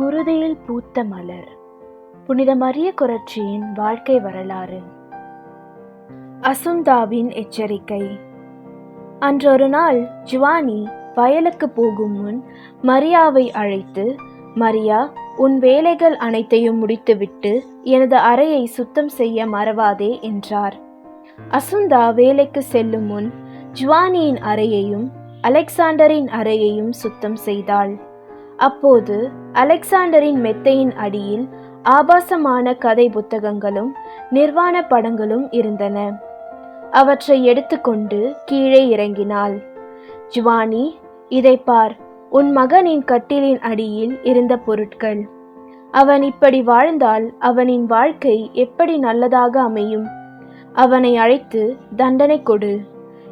குருதியில் பூத்த மலர். புனித மரிய குரட்சியின் வாழ்க்கை வரலாறு. அசுந்தாவின் எச்சரிக்கை. அன்றொரு நாள் ஜுவானி வயலுக்கு போகும் முன் மரியாவை அழைத்து மரியா உன் வேலைகள் அனைத்தையும் முடித்துவிட்டு எனது அறையை சுத்தம் செய்ய மறவாதே என்றார். அசுந்தா வேலைக்கு செல்லும் முன் ஜுவானியின் அறையையும் அலெக்சாண்டரின் அறையையும் சுத்தம் செய்தாள். அப்போது அலெக்சாண்டரின் மெத்தையின் அடியில் ஆபாசமான கதை புத்தகங்களும் நிர்வாண படங்களும் இருந்தன. அவற்றை எடுத்துக்கொண்டு கீழே இறங்கினாள். ஜுவானி இதை பார். உன் மகனின் கட்டிலின் அடியில் இருந்த பொருட்கள். அவன் இப்படி வாழ்ந்தால் அவனின் வாழ்க்கை எப்படி நல்லதாக அமையும்? அவனை அழைத்து தண்டனை கொடு.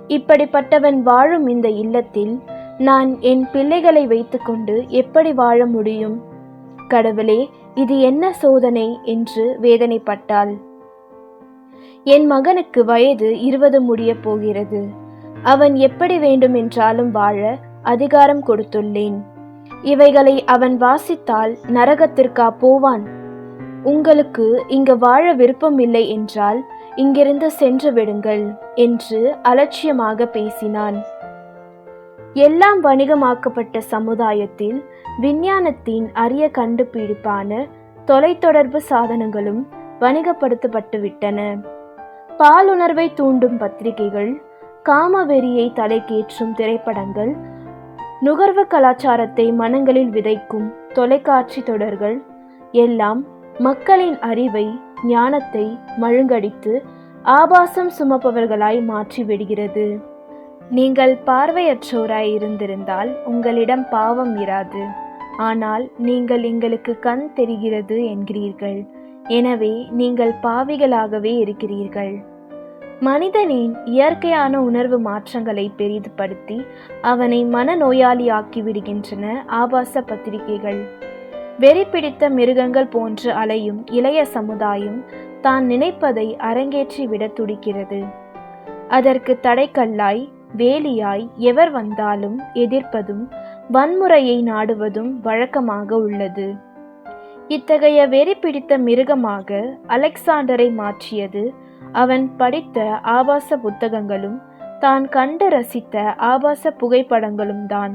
இப்படிப்பட்டவன் வாழும் இந்த இல்லத்தில் நான் என் பிள்ளைகளை வைத்துக்கொண்டு எப்படி வாழ முடியும்? கடவுளே இது என்ன சோதனை? என்று வேதனைப்பட்டாள். என் மகனுக்கு வயது இருபது முடியப் போகிறது. அவன் எப்படி வேண்டுமென்றாலும் வாழ அதிகாரம் கொடுத்துள்ளேன். இவைகளை அவன் வாசித்தால் நரகத்திற்கா போவான்? உங்களுக்கு இங்கு வாழ விருப்பமில்லை என்றால் இங்கிருந்து சென்று விடுங்கள் என்று அலட்சியமாக பேசினான். எல்லாம் வணிகமாக்கப்பட்ட சமுதாயத்தில் விஞ்ஞானத்தின் அரிய கண்டுபிடிப்பான தொலைத்தொடர்பு சாதனங்களும் வணிகப்படுத்தப்பட்டுவிட்டன. பாலுணர்வை தூண்டும் பத்திரிகைகள் காமவெறியை தலைக்கேற்றும் திரைப்படங்கள் நுகர்வு கலாச்சாரத்தை மனங்களில் விதைக்கும் தொலைக்காட்சி தொடர்கள் எல்லாம் மக்களின் அறிவை ஞானத்தை மழுங்கடித்து ஆபாசம் சுமப்பவர்களாய் மாற்றிவிடுகிறது. நீங்கள் பார்வையற்றோராய் இருந்திருந்தால் உங்களிடம் பாவம் இராது. ஆனால் நீங்கள் எங்களுக்கு கண் தெரிகிறது என்கிறீர்கள். எனவே நீங்கள் பாவிகளாகவே இருக்கிறீர்கள். மனிதனின் இயற்கையான உணர்வு மாற்றங்களை பெரிதுபடுத்தி அவனை மனநோயாளியாக்கி விடுகின்றன ஆபாச பத்திரிகைகள். வெறி பிடித்த மிருகங்கள் போன்று அலையும் இளைய சமுதாயம் தான் நினைப்பதை அரங்கேற்றி விட துடிக்கிறது. அதற்கு தடைக்கல்லாய் வேலியாய் எவர் வந்தாலும் எதிர்ப்பதும் வன்முறையை நாடுவதும் வழக்கமாக உள்ளது. இத்தகைய வெறி பிடித்த மிருகமாக அலெக்சாண்டரை மாற்றியது. அவன் படித்த ஆபாச புத்தகங்களும் தான் கண்டு ரசித்த ஆபாச புகைப்படங்களும் தான்.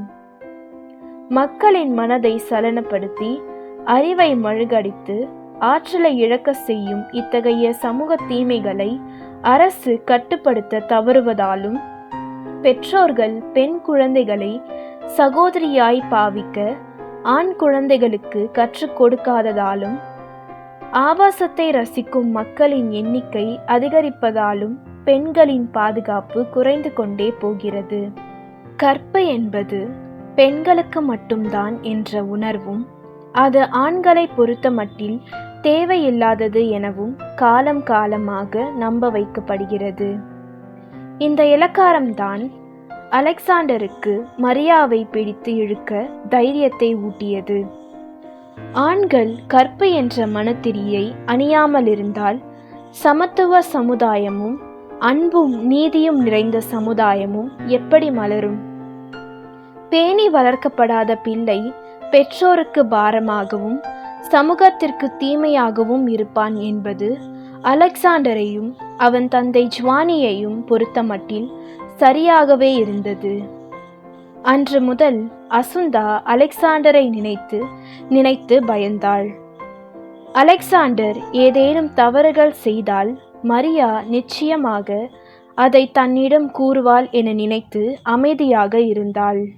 மக்களின் மனதை சலனப்படுத்தி அறிவை மழுகடித்து ஆற்றலை இழக்க செய்யும் இத்தகைய சமூக தீமைகளை அரசு கட்டுப்படுத்த தவறுவதாலும் பெற்றோர்கள் பெண் குழந்தைகளை சகோதரியாய் பாவிக்க ஆண் குழந்தைகளுக்கு கற்றுக் கொடுக்காததாலும் ஆபாசத்தை ரசிக்கும் மக்களின் எண்ணிக்கை அதிகரிப்பதாலும் பெண்களின் பாதுகாப்பு குறைந்து கொண்டே போகிறது. கற்பு என்பது பெண்களுக்கு மட்டும்தான் என்ற உணர்வும் அது ஆண்களை பொறுத்தமட்டில் தேவையில்லாதது எனவும் காலம் காலமாக நம்ப வைக்கப்படுகிறது. இந்த இலக்காரம்தான் அலெக்சாண்டருக்கு மரியாவை பிடித்து இழுக்க தைரியத்தை ஊட்டியது. ஆண்கள் கற்பு என்ற மனத்திரியை அணியாமல் இருந்தால் சமத்துவ சமுதாயமும் அன்பும் நீதியும் நிறைந்த சமுதாயமும் எப்படி மலரும்? பேணி வளர்க்கப்படாத பிள்ளை பெற்றோருக்கு பாரமாகவும் சமூகத்திற்கு தீமையாகவும் இருப்பான் என்பது அலெக்சாண்டரையும் அவன் தந்தை ஜுவானியையும் பொறுத்தமட்டில் சரியாகவே இருந்தது. அன்று முதல் அசுந்தா அலெக்சாண்டரை நினைத்து நினைத்து பயந்தாள். அலெக்சாண்டர் ஏதேனும் தவறுகள் செய்தால் மரியா நிச்சயமாக அதை தன்னிடம் கூறுவாள் என நினைத்து அமைதியாக இருந்தாள்.